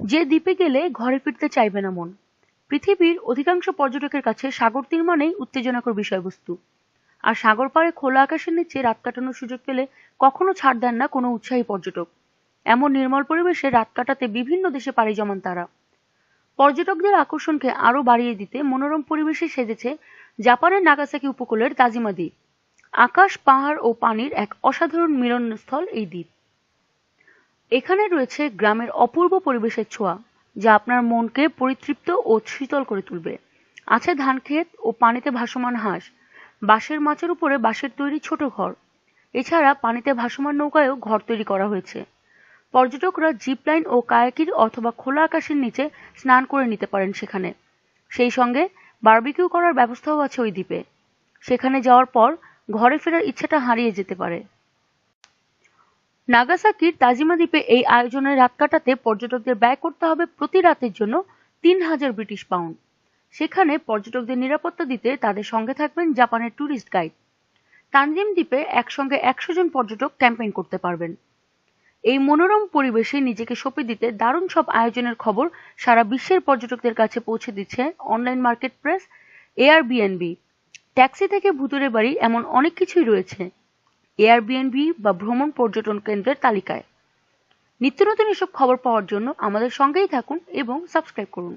যে দ্বীপে গেলে ঘরে ফিরতে চাইবে না মন। পৃথিবীর অধিকাংশ পর্যটকের কাছে সাগর তীর মানেই উত্তেজনাকর বিষয়বস্তু। আর সাগর পাড়ে খোলা আকাশের নিচে রাত কাটানোর সুযোগ পেলে কখনো ছাড় দেন না কোনো উৎসাহী পর্যটক। এমন নির্মল পরিবেশে রাত কাটাতে বিভিন্ন দেশে পাড়ি জমান তারা। পর্যটকদের আকর্ষণকে আরও বাড়িয়ে দিতে মনোরম পরিবেশে সেজেছে জাপানের নাগাসাকি উপকূলের তাজিমা দ্বীপ। আকাশ, পাহাড় ও পানির এক অসাধারণ মিলনস্থল এই দ্বীপ। এখানে রয়েছে গ্রামের অপূর্ব পরিবেশের ছোঁয়া, যা আপনার মনকে পরিতৃপ্ত ও শীতল করে তুলবে। আছে ধান ক্ষেত ও পানিতে ভাসমান হাঁস, বাঁশের মাছের উপরে বাঁশের তৈরি ছোট ঘর। এছাড়া পানিতে ভাসমান নৌকায়ও ঘর তৈরি করা হয়েছে। পর্যটকরা জিপ লাইন ও কায়াকির অথবা খোলা আকাশের নিচে স্নান করে নিতে পারেন সেখানে। সেই সঙ্গে বারবিকিউ করার ব্যবস্থাও আছে ওই দ্বীপে। সেখানে যাওয়ার পর ঘরে ফেরার ইচ্ছাটা হারিয়ে যেতে পারে। নাগাসাকির তাজিমা দ্বীপে এই আয়োজনের রাত কাটাতে পর্যটকদের ব্যয় করতে হবে প্রতি রাতের জন্য তিন হাজার ব্রিটিশ পাউন্ড। সেখানে পর্যটকদের নিরাপত্তা দিতে তাদের সঙ্গে থাকবেন জাপানের ট্যুরিস্ট গাইড। তানজিম দ্বীপে একসঙ্গে একশো জন পর্যটক ক্যাম্পেইন করতে পারবেন। এই মনোরম পরিবেশে নিজেকে সঁপে দিতে দারুণ সব আয়োজনের খবর সারা বিশ্বের পর্যটকদের কাছে পৌঁছে দিচ্ছে online market press Airbnb taxi থেকে ভুতুরে বাড়ি এমন অনেক কিছুই রয়েছে। এয়ারবিএনবি বা ভ্রমণ পর্যটন কেন্দ্রের তালিকায়। নিত্য নতুন এসব খবর পাওয়ার জন্য আমাদের সঙ্গেই থাকুন এবং সাবস্ক্রাইব করুন।